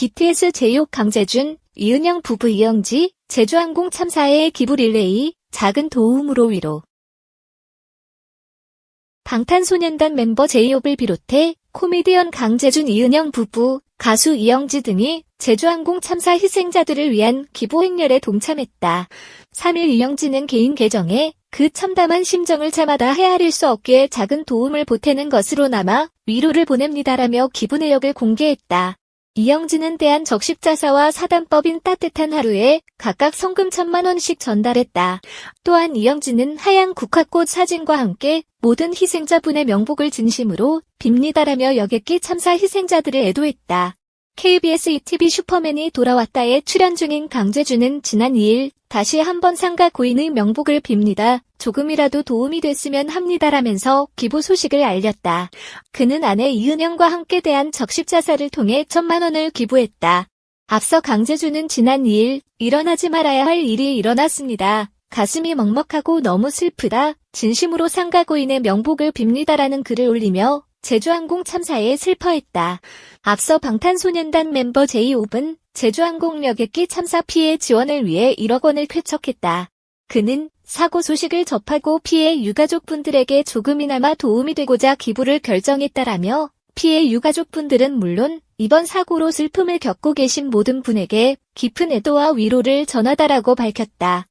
BTS 제이홉 강재준, 이은영 부부 이영지, 제주항공 참사의 기부 릴레이, 작은 도움으로 위로. 방탄소년단 멤버 제이홉을 비롯해 코미디언 강재준 이은영 부부, 가수 이영지 등이 제주항공 참사 희생자들을 위한 기부 행렬에 동참했다. 3일 이영지는 개인 계정에 그 참담한 심정을 참아다 헤아릴 수 없기에 작은 도움을 보태는 것으로 남아 위로를 보냅니다라며 기부 내역을 공개했다. 이영지는 대한 적십자사와 사단법인 따뜻한 하루에 각각 성금 천만 원씩 전달했다. 또한 이영지는 하얀 국화꽃 사진과 함께 모든 희생자분의 명복을 진심으로 빕니다라며 여객기 참사 희생자들을 애도했다. KBS ETV 슈퍼맨이 돌아왔다에 출연 중인 강재준은 지난 2일 다시 한번 상가 고인의 명복을 빕니다. 조금이라도 도움이 됐으면 합니다라면서 기부 소식을 알렸다. 그는 아내 이은영과 함께 대한 적십자사를 통해 천만 원을 기부했다. 앞서 강재준은 지난 2일 일어나지 말아야 할 일이 일어났습니다. 가슴이 먹먹하고 너무 슬프다. 진심으로 상가 고인의 명복을 빕니다라는 글을 올리며 제주항공 참사에 슬퍼했다. 앞서 방탄소년단 멤버 제이홉은 제주항공 여객기 참사 피해 지원을 위해 1억 원을 쾌척했다. 그는 사고 소식을 접하고 피해 유가족분들에게 조금이나마 도움이 되고자 기부를 결정했다라며 피해 유가족분들은 물론 이번 사고로 슬픔을 겪고 계신 모든 분에게 깊은 애도와 위로를 전하다라고 밝혔다.